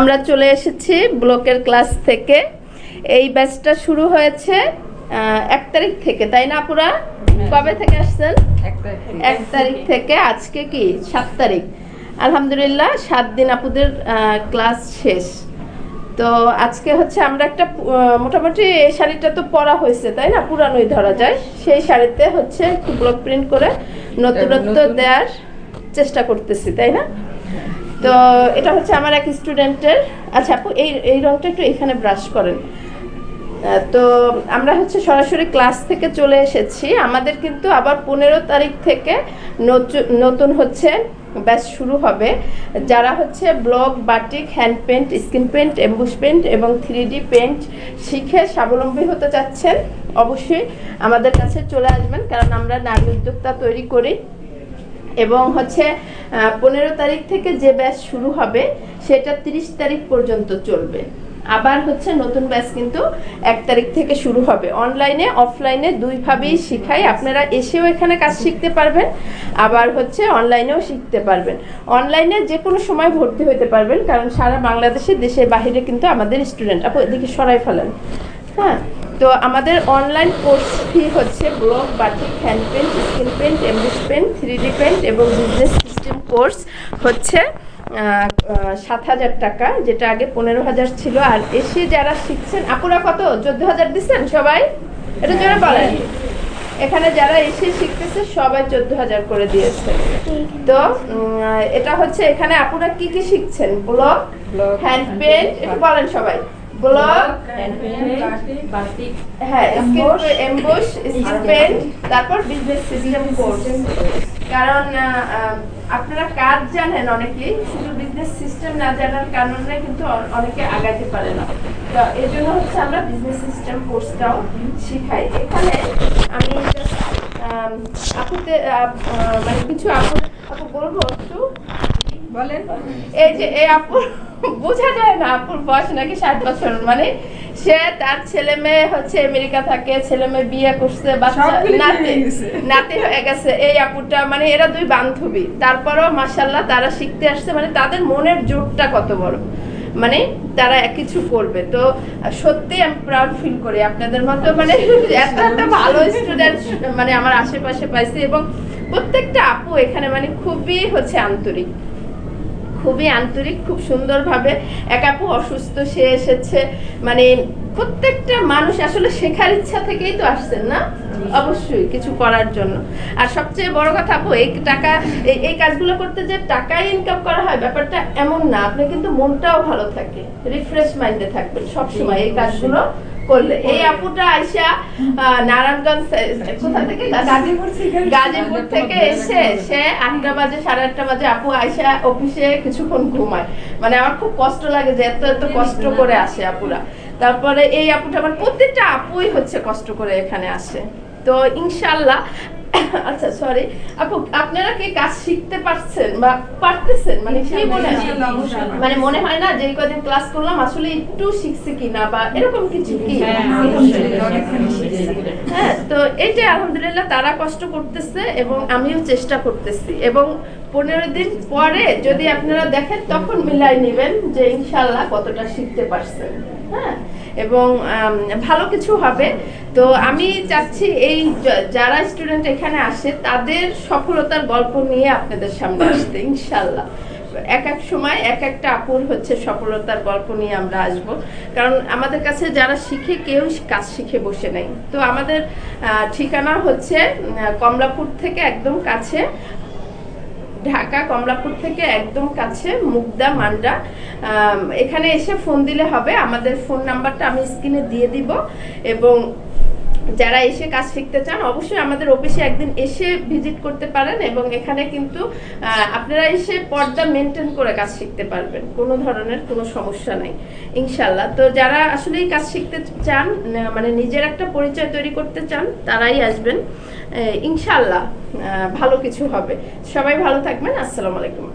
আমরা চলে এসেছি ব্লকের ক্লাস থেকে। এই ব্যাচটা শুরু হয়েছে এক তারিখ থেকে তাই না আপুরা? কবে থেকে আসছেন? এক তারিখ থেকে। আজকে কি? সাত তারিখ। আলহামদুলিল্লাহ সাত দিন আপুদের ক্লাস শেষ। তো আজকে হচ্ছে আমরা একটা মোটামুটি এই শাড়িটা তো পরা হয়েছে তাই না? পুরানোই ধরা যায়। সেই শাড়িতে হচ্ছে একটু ব্লক প্রিন্ট করে নতুনত্ব দেওয়ার চেষ্টা করতেছি তাই না? তো এটা হচ্ছে আমার এক স্টুডেন্টের। আচ্ছা আপু, এই এই রংটা একটু এখানে ব্রাশ করেন। তো আমরা হচ্ছে সরাসরি ক্লাস থেকে চলে এসেছি। আমাদের কিন্তু আবার পনেরো তারিখ থেকে নতুন হচ্ছে ব্যাচ শুরু হবে। যারা হচ্ছে block batik hand paint screen paint emboss paint এবং থ্রি ডি পেন্ট শিখে স্বাবলম্বী হতে চাচ্ছেন, অবশ্যই আমাদের কাছে চলে আসবেন। কারণ আমরা নারী উদ্যোক্তা তৈরি করি। এবং হচ্ছে পনেরো তারিখ থেকে যে ব্যাচ শুরু হবে, সেটা তিরিশ তারিখ পর্যন্ত চলবে। আবার হচ্ছে নতুন ব্যাচ কিন্তু এক তারিখ থেকে শুরু হবে। অনলাইনে, অফলাইনে দুইভাবেই শিখাই। আপনারা এসেও এখানে কাজ শিখতে পারবেন, আবার হচ্ছে অনলাইনেও শিখতে পারবেন। অনলাইনে যে কোনো সময় ভর্তি হতে পারবেন, কারণ সারা বাংলাদেশে, দেশের বাইরে কিন্তু আমাদের স্টুডেন্ট। আপু, এদিকে সরাই ফেলেন। হ্যাঁ? তো আমাদের অনলাইন কোর্স ফি হচ্ছে block batik hand paint screen paint emboss paint three D paint এবং বিজনেস সিস্টেম কোর্স হচ্ছে সাত হাজার টাকা যেটা আগে পনেরো হাজার ছিল। আর এসে যারা শিখছেন আপুরা কত? চোদ্দ হাজার দিচ্ছেন সবাই? এটা জোরে বলেন। এখানে যারা এসে শিখতেছে সবাই চোদ্দ হাজার করে দিয়েছে। তো এটা হচ্ছে এখানে আপুরা কি কি শিখছেন? ব্লক হ্যান্ড পেন্ট একটু বলেন সবাই। ব্লক হ্যাঁ তারপর বিজনেস সিস্টেম কোর্স কারণ আপনারা কাজ জানেন অনেকেই শুধু বিজনেস সিস্টেম না জানার কারণে কিন্তু অনেকে আগাতে পারে না। তো এই জন্য হচ্ছে আমরা বিজনেস সিস্টেম কোর্সটাও শিখাই। এখানে আমি আপুতে মানে কিছু আপু আপু বলব একটু? বলেন। এই যে এই আপুর বোঝা যায় না আপুর বয়স নাকি ষাট বছর। মানে সে তার ছেলে মেয়ে হচ্ছে আমেরিকা থাকে ছেলে মেয়ে বিয়ে করছে নাতি হয়ে গেছে। নাতি হয়ে গেছে। এই আপুটা মানে এরা দুই বান্ধবী। তারপরেও মাসাল্লাহ তারা শিখতে আসছে মানে তাদের মনের জোরটা কত বড়। মানে তারা এক কিছু করবে। তো সত্যি আমি প্রাউড ফিল করি আপনাদের মতো মানে এত একটা ভালো স্টুডেন্ট মানে আমার আশেপাশে পাইছি এবং প্রত্যেকটা আপু এখানে মানে খুবই হচ্ছে আন্তরিক। খুবই আন্তরিক, খুব সুন্দরভাবে এক আপু অসুস্থ, সে এসেছে। মানে প্রত্যেকটা মানুষ আসলে শেখার ইচ্ছা থেকেই তো আসছেন না? অবশ্যই কিছু করার জন্য। আর সবচেয়ে বড় কথা আপু, এই টাকা, এই কাজগুলো করতে যে টাকা ইনকাম করা হয়, ব্যাপারটা এমন না। আপনি কিন্তু মনটাও ভালো থাকে। রিফ্রেশ মাইন্ডে থাকবেন সবসময় এই কাজগুলো। করলে। এই আপুটা আইসা নারায়ণগঞ্জ কোথা থেকে? গাজীপুর থেকে গাজীপুর থেকে এসে সে আটটা বাজে সাড়ে আটটা বাজে আপু আইসা অফিসে কিছুক্ষণ ঘুমায়। মানে আমার খুব কষ্ট লাগে যে এত এত কষ্ট করে আসে আপুরা। তারপরে এই আপুটা আমার প্রত্যেকটা আপুই হচ্ছে কষ্ট করে এখানে আসে। তো ইনশাল্লাহ আচ্ছা সরি আপু আপনারা কি কাজ শিখতে পারছেন বা পারতেছেন? মানে কি মনে হয়। মানে মনে হয় না যে কদিন ক্লাস করলাম আসলে একটু শিখছি কিনা বা এরকম কিছু কি? হ্যাঁ, শিখছি। হ্যাঁ তো এইটা আলহামদুলিল্লাহ তারা কষ্ট করতেছে এবং আমিও চেষ্টা করতেছি। এবং পনেরো দিন পরে যদি আপনারা দেখেন তখন মিলাই নেবেন যে ইনশাল্লাহ কতটা শিখতে পারছেন। হ্যাঁ এবং ভালো কিছু হবে। তো আমি চাচ্ছি এই যারা স্টুডেন্ট এখানে আসে, তাদের সফলতার গল্প নিয়ে আপনাদের সামনে আসতে ইনশাল্লাহ এক এক সময় এক একটা আপুর হচ্ছে সফলতার গল্প নিয়ে আমরা আসব। কারণ আমাদের কাছে যারা শিখে, কেউ কাজ শিখে বসে নেই। তো আমাদের ঠিকানা হচ্ছে কমলাপুর থেকে একদম কাছে, ঢাকা কমলাপুর থেকে একদম কাছে, মুগদা, মান্ডা। এখানে এসে ফোন দিলে হবে। আমাদের ফোন নাম্বারটা আমি স্ক্রিনে দিয়ে দিব এবং যারা এসে কাজ শিখতে চান, অবশ্যই আমাদের অফিসে একদিন এসে ভিজিট করতে পারেন এবং এখানে কিন্তু আপনারা এসে পর্দা মেনটেন করে কাজ শিখতে পারবেন। কোনো ধরনের কোনো সমস্যা নাই। ইনশাল্লাহ তো যারা আসলেই কাজ শিখতে চান মানে নিজের একটা পরিচয় তৈরি করতে চান, তারাই আসবেন। ইনশাল্লাহ ভালো কিছু হবে। সবাই ভালো থাকবেন। আসসালামু আলাইকুম।